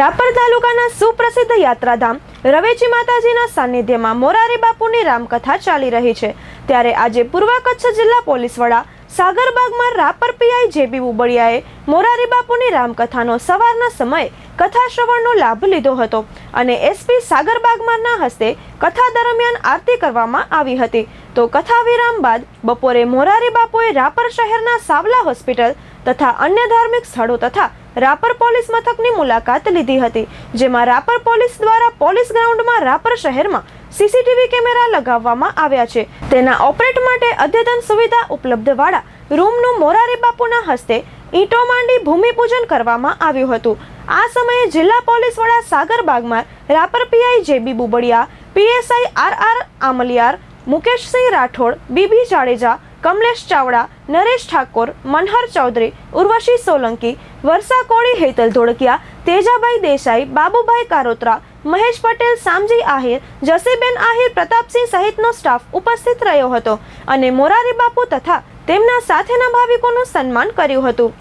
રાપર તાલુકાના સુપ્રસિદ્ધ યાત્રાધામ રવેચી માતાજીના સાનિધ્યમાં મોરારી બાપુની રામકથા ચાલી રહી છે. ત્યારે આજે પૂર્વ કચ્છ જિલ્લા પોલીસ વડા સાગરબાગમાં રાપર પીઆઈ જેબી ઉબડિયાએ મોરારી બાપુની રામકથાનો સવારના સમયે કથા શ્રવણનો લાભ લીધો હતો અને એસપી સાગરબાગમાંના હસ્તે કથા દરમિયાન આરતી કરવામાં આવી હતી. તો કથા વિરામ બાદ બપોરે મોરારી બાપુએ રાપર શહેરના સાવલા હોસ્પિટલ તથા અન્ય ધાર્મિક સ્થળો તથા રાપર પોલીસ મથકની મુલાકાત લીધી હતી, જેમાં રાપર પોલીસ દ્વારા પોલીસ ગ્રાઉન્ડમાં રાપર શહેરમાં સીસીટીવી કેમેરા લગાવવામાં આવ્યા છે. તેના ઓપરેટ માટે અદ્યતન સુવિધા ઉપલબ્ધ વાળા રૂમનું મોરારી બાપુના હસ્તે ઈંટો માંડી ભૂમિપૂજન કરવામાં આવ્યું હતું. આ સમયે જિલ્લા પોલીસ વડા સાગરબાગમાં Rapar PI JB Bubadiya, PSI R R Amliyar, Mukeshsinh Rathod, BB Jadeja Kamlesh Chavda, Naresh Thakor, Manhar Chaudhari, Urvashi Solanki, Varsha Koli, Hetal Dholakiya Tejabhai Desai, Babubhai Karotra, Mahesh Patel, Samji Ahir, Jasiben Ahir, Pratapsinh સહિતનો staff ઉપસ્થિત રહ્યો હતો અને મોરારી બાપુ તથા તેમના સાથેના ભાવિકોનું સન્માન કર્યું હતું.